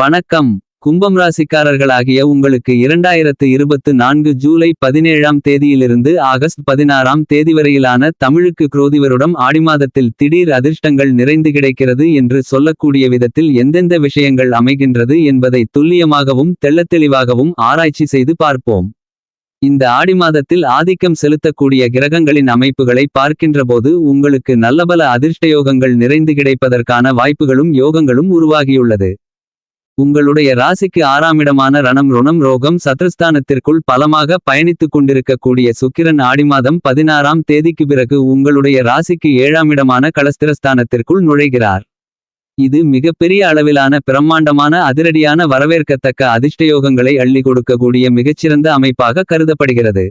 வணக்கம். கும்பம் ராசிக்காரர்களாகிய உங்களுக்கு இரண்டாயிரத்து இருபத்து நான்கு ஜூலை பதினேழாம் தேதியிலிருந்து ஆகஸ்ட் பதினாறாம் தேதி வரையிலான தமிழுக்கு குரோதி ஆடி ஆடிமாதத்தில் திடீர் அதிர்ஷ்டங்கள் நிறைந்து கிடைக்கிறது என்று சொல்லக்கூடிய விதத்தில் எந்தெந்த விஷயங்கள் அமைகின்றது என்பதை துல்லியமாகவும் தெள்ளத்தெளிவாகவும் ஆராய்ச்சி செய்து பார்ப்போம். இந்த ஆடி மாதத்தில் ஆதிக்கம் செலுத்தக்கூடிய கிரகங்களின் அமைப்புகளை பார்க்கின்றபோது உங்களுக்கு நல்லபல அதிர்ஷ்டயோகங்கள் நிறைந்து கிடைப்பதற்கான வாய்ப்புகளும் யோகங்களும் உருவாகியுள்ளது. உங்களுடைய ராசிக்கு ஆறாமிடமான ரணம் ருணம் ரோகம் சத்ருஸ்தானத்திற்குள் பலமாக பயணித்துக் கொண்டிருக்கக்கூடிய சுக்கிரன் ஆடி மாதம் பதினாறாம் தேதிக்கு பிறகு உங்களுடைய ராசிக்கு ஏழாமிடமான களஸ்திரஸ்தானத்திற்குள் நுழைகிறார். இது மிகப்பெரிய அளவிலான பிரம்மாண்டமான அதிரடியான வரவேற்கத்தக்க அதிர்ஷ்டயோகங்களை அள்ளி கொடுக்கக்கூடிய மிகச்சிறந்த அமைப்பாக கருதப்படுகிறது.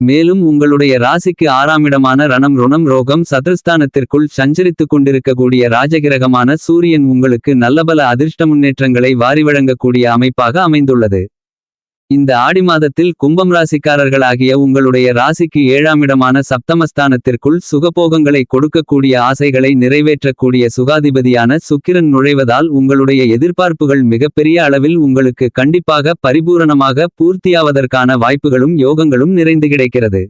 மேலும் உங்களுடைய ராசிக்கு ஆறாமிடமான ரணம் ருணம் ரோகம் சத்ருஸ்தானத்திற்குள் சஞ்சரித்துக் கொண்டிருக்கக்கூடிய ராஜகிரகமான சூரியன் உங்களுக்கு நல்லபல அதிர்ஷ்ட முன்னேற்றங்களை வாரி வழங்கக்கூடிய அமைப்பாக அமைந்துள்ளது. இந்த ஆடி மாதத்தில் கும்பம் ராசிக்காரர்களாகிய உங்களுடைய ராசிக்கு ஏழாமிடமான சப்தமஸ்தானத்திற்குள் சுகபோகங்களை கொடுக்கக்கூடிய ஆசைகளை நிறைவேற்றக்கூடிய சுகாதிபதியான சுக்கிரன் நுழைவதால் உங்களுடைய எதிர்பார்ப்புகள் மிகப்பெரிய அளவில் உங்களுக்கு கண்டிப்பாக பரிபூரணமாக பூர்த்தியாவதற்கான வாய்ப்புகளும் யோகங்களும் நிறைந்து கிடைக்கிறது.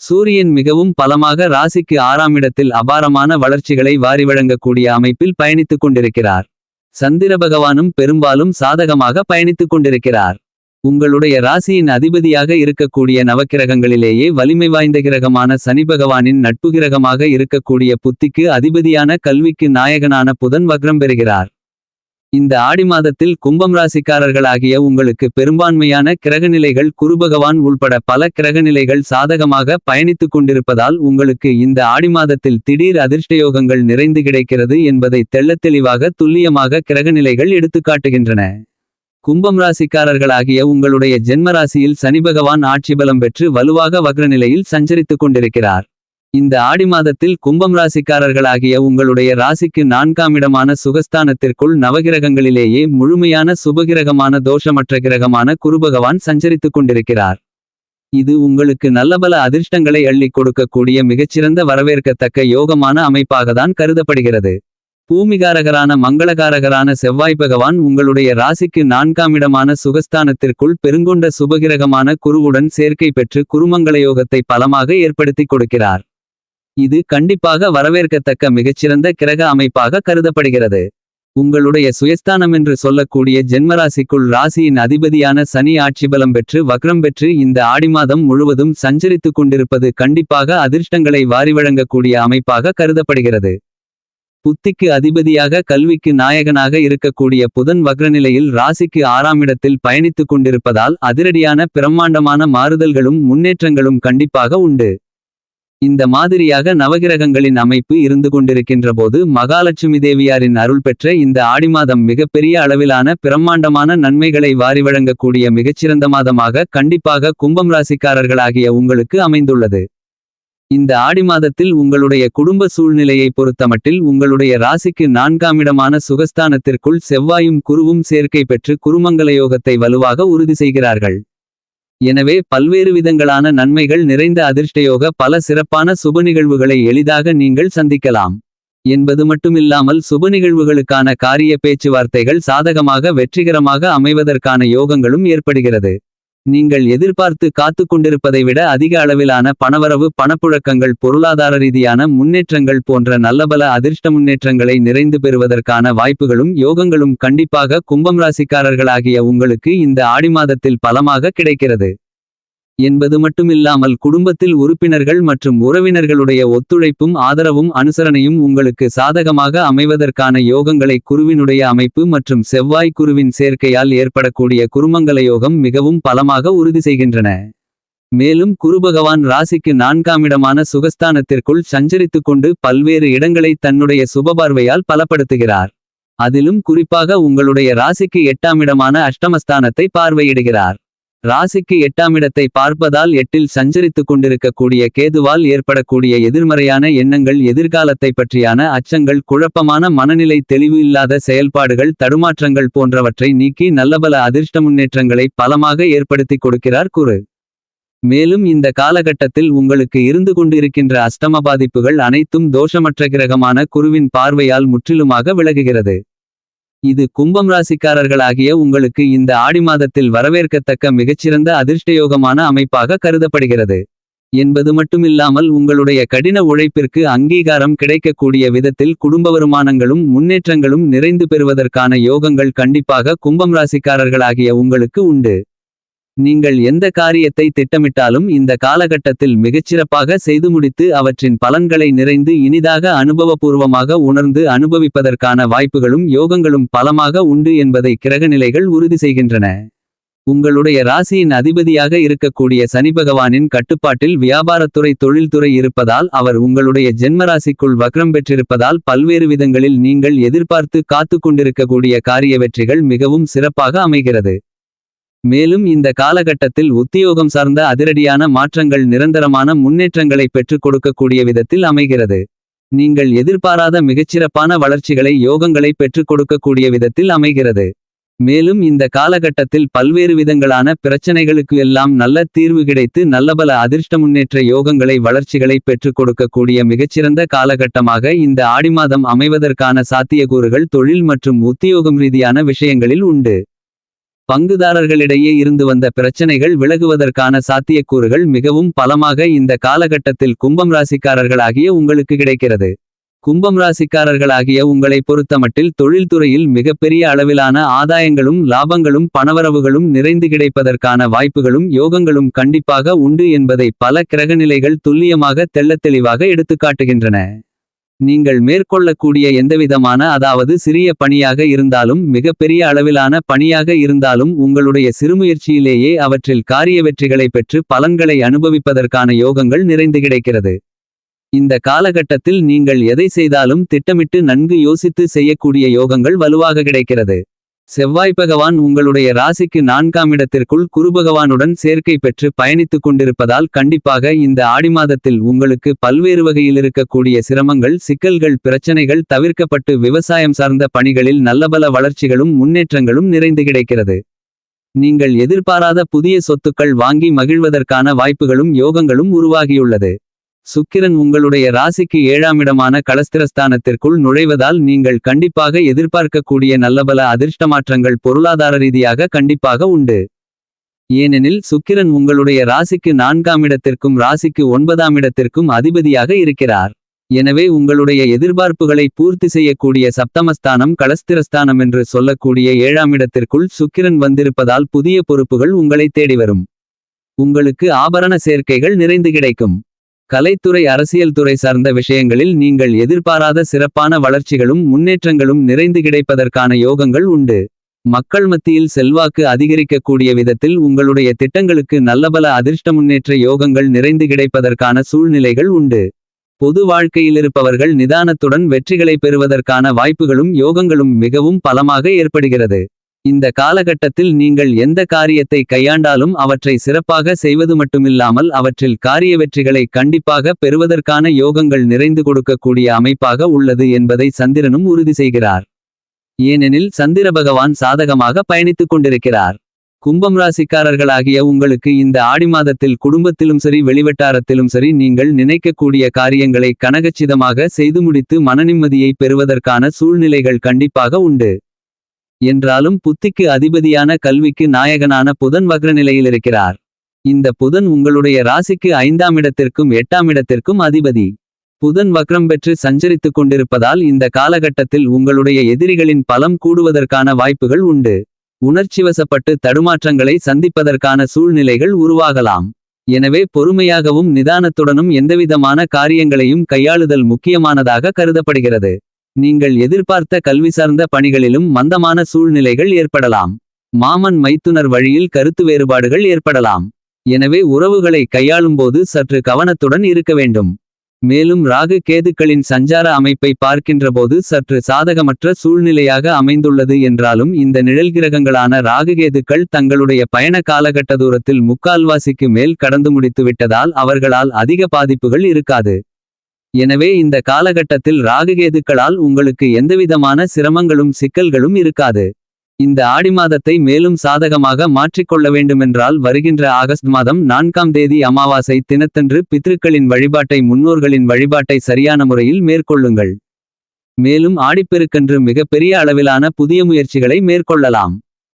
சூரியன் மிகவும் பலமாக ராசிக்கு ஆறாமிடத்தில் அபாரமான வளர்ச்சிகளை வாரி வழங்கக்கூடிய அமைப்பில் பயணித்துக் கொண்டிருக்கிறார். சந்திர பகவானும் பெரும்பாலும் சாதகமாக பயணித்துக் கொண்டிருக்கிறார். உங்களுடைய ராசியின் அதிபதியாக இருக்கக்கூடிய நவக்கிரகங்களிலேயே வலிமை வாய்ந்த கிரகமான சனி பகவானின் நட்பு கிரகமாக இருக்கக்கூடிய புத்திக்கு அதிபதியான கல்விக்கு நாயகனான புதன் வக்ரம் பெறுகிறார். இந்த ஆடி மாதத்தில் கும்பம் ராசிக்காரர்களாகிய உங்களுக்கு பெரும்பான்மையான கிரகநிலைகள் குருபகவான் உள்பட பல கிரகநிலைகள் சாதகமாக பயணித்துக் கொண்டிருப்பதால் உங்களுக்கு இந்த ஆடி மாதத்தில் திடீர் அதிர்ஷ்டயோகங்கள் நிறைந்து கிடைக்கிறது என்பதை தெள்ளத்தெளிவாக துல்லியமாக கிரகநிலைகள் எடுத்துக்காட்டுகின்றன. கும்பம் ராசிக்காரர்களாகிய உங்களுடைய ஜென்மராசியில் சனி பகவான் ஆட்சி பலம் பெற்று வலுவாக வக்ரநிலையில் சஞ்சரித்துக் கொண்டிருக்கிறார். இந்த ஆடி மாதத்தில் கும்பம் ராசிக்காரர்களாகிய உங்களுடைய ராசிக்கு நான்காம் இடமான சுகஸ்தானத்திற்குள் நவகிரகங்களிலேயே முழுமையான சுபகிரகமான தோஷமற்ற கிரகமான குருபகவான் சஞ்சரித்துக் கொண்டிருக்கிறார். இது உங்களுக்கு நல்லபல அதிர்ஷ்டங்களை அள்ளிக் கொடுக்கக்கூடிய மிகச்சிறந்த வரவேற்கத்தக்க யோகமான அமைப்பாகத்தான் கருதப்படுகிறது. பூமிகாரகரான மங்களகாரகரான செவ்வாய் பகவான் உங்களுடைய ராசிக்கு நான்காம் இடமான சுகஸ்தானத்திற்குள் பெருங்கொண்ட சுபகிரகமான குருவுடன் சேர்க்கை பெற்று குருமங்களயோகத்தை பலமாக ஏற்படுத்திக் கொடுக்கிறார். இது கண்டிப்பாக வரவேற்கத்தக்க மிகச்சிறந்த கிரக அமைப்பாக கருதப்படுகிறது. உங்களுடைய சுயஸ்தானம் என்று சொல்லக்கூடிய ஜென்மராசிக்குள் ராசியின் அதிபதியான சனி ஆட்சிபலம் பெற்று வக்ரம் பெற்று இந்த ஆடி மாதம் முழுவதும் சஞ்சரித்துக் கொண்டிருப்பது கண்டிப்பாக அதிர்ஷ்டங்களை வாரி வழங்கக்கூடிய அமைப்பாக கருதப்படுகிறது. புத்திக்கு அதிபதியாக கல்விக்கு நாயகனாக இருக்கக்கூடிய புதன் வக்ரநிலையில் ராசிக்கு ஆறாம் இடத்தில் பயணித்துக் கொண்டிருப்பதால் அதிரடியான பிரம்மாண்டமான மாறுதல்களும் முன்னேற்றங்களும் கண்டிப்பாக உண்டு. இந்த மாதிரியாக நவகிரகங்களின் அமைப்பு இருந்து கொண்டிருக்கின்ற போது மகாலட்சுமி தேவியாரின் அருள் பெற்ற இந்த ஆடிமாதம் மிகப்பெரிய அளவிலான பிரம்மாண்டமான நன்மைகளை வாரி வழங்கக்கூடிய மிகச்சிறந்த மாதமாக கண்டிப்பாக கும்பம் ராசிக்காரர்களாகிய உங்களுக்கு அமைந்துள்ளது. இந்த ஆடி மாதத்தில் உங்களுடைய குடும்ப சூழ்நிலையை பொறுத்தமட்டில் உங்களுடைய ராசிக்கு நான்காமிடமான சுகஸ்தானத்திற்குள் செவ்வாயும் குருவும் சேர்க்கை பெற்று குருமங்கலயோகத்தை வலுவாக உறுதி செய்கிறார்கள். எனவே பல்வேறு விதங்களான நன்மைகள் நிறைந்த அதிர்ஷ்டயோக பல சிறப்பான சுப நிகழ்வுகளை எளிதாக நீங்கள் சந்திக்கலாம். என்பது மட்டுமில்லாமல் சுப நிகழ்வுகளுக்கான காரிய பேச்சுவார்த்தைகள் சாதகமாக வெற்றிகரமாக அமைவதற்கான யோகங்களும் ஏற்படுகிறது. நீங்கள் எதிர்பார்த்து காத்து கொண்டிருப்பதை விட அதிக அளவிலான பணவரவு பணப்புழக்கங்கள் பொருளாதார ரீதியான முன்னேற்றங்கள் போன்ற நல்லபல அதிர்ஷ்ட முன்னேற்றங்களை நிறைந்து பெறுவதற்கான வாய்ப்புகளும் யோகங்களும் கண்டிப்பாக கும்பம் ராசிக்காரர்களாகிய உங்களுக்கு இந்த ஆடி மாதத்தில் பலமாக கிடைக்கிறது. என்பது மட்டுமில்லாமல் குடும்பத்தில் உறுப்பினர்கள் மற்றும் உறவினர்களுடைய ஒத்துழைப்பும் ஆதரவும் அனுசரணையும் உங்களுக்கு சாதகமாக அமைவதற்கான யோகங்களை குருவினுடைய அமைப்பு மற்றும் செவ்வாய் குருவின் சேர்க்கையால் ஏற்படக்கூடிய குருமங்கல யோகம் மிகவும் பலமாக உறுதி செய்கின்றன. மேலும் குருபகவான் ராசிக்கு நான்காமிடமான சுகஸ்தானத்திற்குள் சஞ்சரித்துக் கொண்டு பல்வேறு இடங்களை தன்னுடைய சுபபார்வையால் பலப்படுத்துகிறார். அதிலும் குறிப்பாக உங்களுடைய ராசிக்கு எட்டாமிடமான அஷ்டமஸ்தானத்தை பார்வையிடுகிறார். ராசிக்கு எட்டாமிடத்தை பார்ப்பதால் எட்டில் சஞ்சரித்துக் கொண்டிருக்கக்கூடிய கேதுவால் ஏற்படக்கூடிய எதிர்மறையான எண்ணங்கள் எதிர்காலத்தை பற்றியான அச்சங்கள் குழப்பமான மனநிலை தெளிவு இல்லாத செயல்பாடுகள் தடுமாற்றங்கள் போன்றவற்றை நீக்கி நல்லபல அதிர்ஷ்ட முன்னேற்றங்களை பலமாக ஏற்படுத்திக் கொடுக்கிறார் குரு. மேலும் இந்த காலகட்டத்தில் உங்களுக்கு இருந்து கொண்டிருக்கின்ற அஷ்டம பாதிப்புகள் அனைத்தும் தோஷமற்ற கிரகமான குருவின் பார்வையால் முற்றிலுமாக விலகுகிறது. இது கும்பம் ராசிக்காரர்களாகிய உங்களுக்கு இந்த ஆடி மாதத்தில் வரவேற்கத்தக்க மிகச்சிறந்த அதிர்ஷ்டயோகமான அமைப்பாக கருதப்படுகிறது. என்பது மட்டுமில்லாமல் உங்களுடைய கடின உழைப்பிற்கு அங்கீகாரம் கிடைக்கக்கூடிய விதத்தில் குடும்ப வருமானங்களும் முன்னேற்றங்களும் நிறைந்து பெறுவதற்கான யோகங்கள் கண்டிப்பாக கும்பம் ராசிக்காரர்களாகிய உங்களுக்கு உண்டு. நீங்கள் எந்த காரியத்தை திட்டமிட்டாலும் இந்த காலகட்டத்தில் மிகச்சிறப்பாக செய்து முடித்து அவற்றின் பலன்களை நிறைந்து இனிதாக அனுபவபூர்வமாக உணர்ந்து அனுபவிப்பதற்கான வாய்ப்புகளும் யோகங்களும் பலமாக உண்டு என்பதை கிரகநிலைகள் உறுதி செய்கின்றன. உங்களுடைய ராசியின் அதிபதியாக இருக்கக்கூடிய சனி பகவானின் கட்டுப்பாட்டில் வியாபாரத்துறை தொழில்துறை இருப்பதால் அவர் உங்களுடைய ஜென்மராசிக்குள் வக்ரம் பெற்றிருப்பதால் பல்வேறு விதங்களில் நீங்கள் எதிர்பார்த்து காத்து கொண்டிருக்கக்கூடிய காரிய வெற்றிகள் மிகவும் சிறப்பாக அமைகிறது. மேலும் இந்த காலகட்டத்தில் உத்தியோகம் சார்ந்த அதிரடியான மாற்றங்கள் நிரந்தரமான முன்னேற்றங்களை பெற்றுக் கொடுக்கக்கூடிய விதத்தில் அமைகிறது. நீங்கள் எதிர்பாராத மிகச்சிறப்பான வளர்ச்சிகளை யோகங்களை பெற்றுக் கொடுக்கக்கூடிய விதத்தில் அமைகிறது. மேலும் இந்த காலகட்டத்தில் பல்வேறு விதங்களான பிரச்சனைகளுக்கு எல்லாம் நல்ல தீர்வு கிடைத்து நல்லபல அதிர்ஷ்ட முன்னேற்ற யோகங்களை வளர்ச்சிகளை பெற்றுக் கொடுக்கக்கூடிய மிகச்சிறந்த காலகட்டமாக இந்த ஆடி மாதம் அமைவதற்கான சாத்தியக்கூறுகள் தொழில் மற்றும் உத்தியோகம் ரீதியான விஷயங்களில் உண்டு. பங்குதாரர்களிடையே இருந்து வந்த பிரச்சனைகள் விலகுவதற்கான சாத்தியக்கூறுகள் மிகவும் பலமாக இந்த காலகட்டத்தில் கும்பம் ராசிக்காரர்களாகிய உங்களுக்கு கிடைக்கிறது. கும்பம் ராசிக்காரர்களாகிய உங்களை பொறுத்தமட்டில் தொழில்துறையில் மிகப்பெரிய அளவிலான ஆதாயங்களும் லாபங்களும் பணவரவுகளும் நிறைந்து கிடைப்பதற்கான வாய்ப்புகளும் யோகங்களும் கண்டிப்பாக உண்டு என்பதை பல கிரகநிலைகள் துல்லியமாக தெள்ளத் தெளிவாக எடுத்துக்காட்டுகின்றன. நீங்கள் மேற்கொள்ளக்கூடிய எந்தவிதமான அதாவது சிறிய பணியாக இருந்தாலும் மிகப்பெரிய அளவிலான பணியாக இருந்தாலும் உங்களுடைய சிறுமுயற்சியிலேயே அவற்றில் காரிய வெற்றிகளை பெற்று பலன்களை அனுபவிப்பதற்கான யோகங்கள் நிறைந்து கிடைக்கிறது. இந்த காலகட்டத்தில் நீங்கள் எதை செய்தாலும் திட்டமிட்டு நன்கு யோசித்து செய்யக்கூடிய யோகங்கள் வலுவாக கிடைக்கிறது. செவ்வாய் பகவான் உங்களுடைய ராசிக்கு நான்காம் இடத்திற்குள் குருபகவானுடன் சேர்க்கை பெற்று பயணித்துக் கொண்டிருப்பதால் கண்டிப்பாக இந்த ஆடி மாதத்தில் உங்களுக்கு பல்வேறு வகையில் இருக்கக்கூடிய சிரமங்கள் சிக்கல்கள் பிரச்சனைகள் தவிர்க்கப்பட்டு விவசாயம் சார்ந்த பணிகளில் நல்லபல வளர்ச்சிகளும் முன்னேற்றங்களும் நிறைந்து கிடைக்கிறது. நீங்கள் எதிர்பாராத புதிய சொத்துக்கள் வாங்கி மகிழ்வதற்கான வாய்ப்புகளும் யோகங்களும் உருவாகியுள்ளது. சுக்கிரன் உங்களுடைய ராசிக்கு ஏழாமிடமான களஸ்திரஸ்தானத்திற்குள் நுழைவதால் நீங்கள் கண்டிப்பாக எதிர்பார்க்கக்கூடிய நல்லபல அதிர்ஷ்டமாற்றங்கள் பொருளாதார ரீதியாக கண்டிப்பாக உண்டு. ஏனெனில் சுக்கிரன் உங்களுடைய ராசிக்கு நான்காம் இடத்திற்கும் ராசிக்கு ஒன்பதாம் இடத்திற்கும் அதிபதியாக இருக்கிறார். எனவே உங்களுடைய எதிர்பார்ப்புகளை பூர்த்தி செய்யக்கூடிய சப்தமஸ்தானம் களஸ்திரஸ்தானம் என்று சொல்லக்கூடிய ஏழாம் இடத்திற்குள் சுக்கிரன் வந்திருப்பதால் புதிய பொறுப்புகள் உங்களை தேடி வரும் உங்களுக்கு ஆபரண சேர்க்கைகள் நிறைந்து கிடைக்கும். கலைத்துறை அரசியல் துறை சார்ந்த விஷயங்களில் நீங்கள் எதிர்பாராத சிறப்பான வளர்ச்சிகளும் முன்னேற்றங்களும் நிறைந்து கிடைப்பதற்கான யோகங்கள் உண்டு. மக்கள் மத்தியில் செல்வாக்கு அதிகரிக்கக்கூடிய விதத்தில் உங்களுடைய திட்டங்களுக்கு நல்லபல அதிர்ஷ்ட முன்னேற்ற யோகங்கள் நிறைந்து கிடைப்பதற்கான சூழ்நிலைகள் உண்டு. பொது வாழ்க்கையிலிருப்பவர்கள் நிதானத்துடன் வெற்றிகளை பெறுவதற்கான வாய்ப்புகளும் யோகங்களும் மிகவும் பலமாக ஏற்படுகிறது. இந்த காலகட்டத்தில் நீங்கள் எந்த காரியத்தை கையாண்டாலும் அவற்றை சிறப்பாக செய்வது மட்டுமில்லாமல் அவற்றில் காரிய வெற்றிகளை கண்டிப்பாக பெறுவதற்கான யோகங்கள் நிறைந்து கொடுக்கக்கூடிய அமைப்பாக உள்ளது என்பதை சந்திரனும் உறுதி செய்கிறார். ஏனெனில் சந்திர பகவான் சாதகமாக பயணித்துக் கொண்டிருக்கிறார். கும்பம் ராசிக்காரர்களாகிய உங்களுக்கு இந்த ஆடி மாதத்தில் குடும்பத்திலும் சரி வெளிவட்டாரத்திலும் சரி நீங்கள் நினைக்கக்கூடிய காரியங்களை கனகச்சிதமாக செய்து முடித்து மனநிம்மதியை பெறுவதற்கான சூழ்நிலைகள் கண்டிப்பாக உண்டு. என்றாலும் புத்திக்கு அதிபதியான கல்விக்கு நாயகனான புதன் வக்ரநிலையில் இருக்கிறார் இந்த புதன் உங்களுடைய ராசிக்கு ஐந்தாம் இடத்திற்கும் எட்டாம் இடத்திற்கும் அதிபதி. புதன் வக்ரம் பெற்று சஞ்சரித்துக் கொண்டிருப்பதால் இந்த காலகட்டத்தில் உங்களுடைய எதிரிகளின் பலம் கூடுவதற்கான வாய்ப்புகள் உண்டு. உணர்ச்சிவசப்பட்டு தடுமாற்றங்களை சந்திப்பதற்கான சூழ்நிலைகள் உருவாகலாம். எனவே பொறுமையாகவும் நிதானத்துடனும் எந்தவிதமான காரியங்களையும் கையாளுதல் முக்கியமானதாக கருதப்படுகிறது. நீங்கள் எதிர்பார்த்த கல்வி சார்ந்த பணிகளிலும் மந்தமான சூழ்நிலைகள் ஏற்படலாம். மாமன் மைத்துனர் வழியில் கருத்து வேறுபாடுகள் ஏற்படலாம். எனவே உறவுகளை கையாளும்போது சற்று கவனத்துடன் இருக்க வேண்டும். மேலும் ராகு கேதுக்களின் சஞ்சார அமைப்பை பார்க்கின்றபோது சற்று சாதகமற்ற சூழ்நிலையாக அமைந்துள்ளது என்றாலும் இந்த நிழல்கிரகங்களான ராகுகேதுக்கள் தங்களுடைய பயண காலகட்ட தூரத்தில் முக்கால்வாசிக்கு மேல் கடந்து முடித்துவிட்டதால் அவர்களால் அதிக பாதிப்புகள் இருக்காது. எனவே இந்த காலகட்டத்தில் ராகுகேதுக்களால் உங்களுக்கு எந்தவிதமான சிரமங்களும் சிக்கல்களும் இருக்காது இந்த ஆடி மாதத்தை மேலும் சாதகமாக மாற்றிக்கொள்ள வேண்டுமென்றால் வருகின்ற ஆகஸ்ட் மாதம் நான்காம் தேதி அமாவாசை தினத்தன்று பித்ருக்களின் வழிபாட்டை முன்னோர்களின் வழிபாட்டை சரியான முறையில் மேற்கொள்ளுங்கள் மேலும் ஆடிப்பெருக்கன்று மிகப்பெரிய அளவிலான புதிய முயற்சிகளை மேற்கொள்ளலாம்.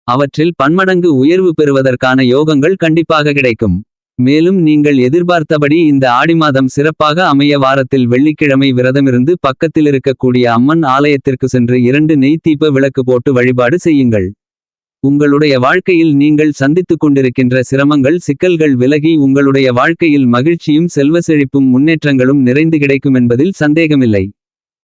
அவற்றில் பன்மடங்கு உயர்வு பெறுவதற்கான யோகங்கள் கண்டிப்பாக கிடைக்கும். மேலும் நீங்கள் எதிர்பார்த்தபடி இந்த ஆடி மாதம் சிறப்பாக அமைய வாரத்தில் வெள்ளிக்கிழமை விரதமிருந்து பக்கத்திலிருக்கக்கூடிய அம்மன் ஆலயத்திற்கு சென்று இரண்டு நெய் தீப விளக்கு போட்டு வழிபாடு செய்யுங்கள். உங்களுடைய வாழ்க்கையில் நீங்கள் சந்தித்துக் கொண்டிருக்கின்ற சிரமங்கள் சிக்கல்கள் விலகி உங்களுடைய வாழ்க்கையில் மகிழ்ச்சியும் செல்வ செழிப்பும் முன்னேற்றங்களும் நிறைந்து கிடைக்கும் என்பதில் சந்தேகமில்லை.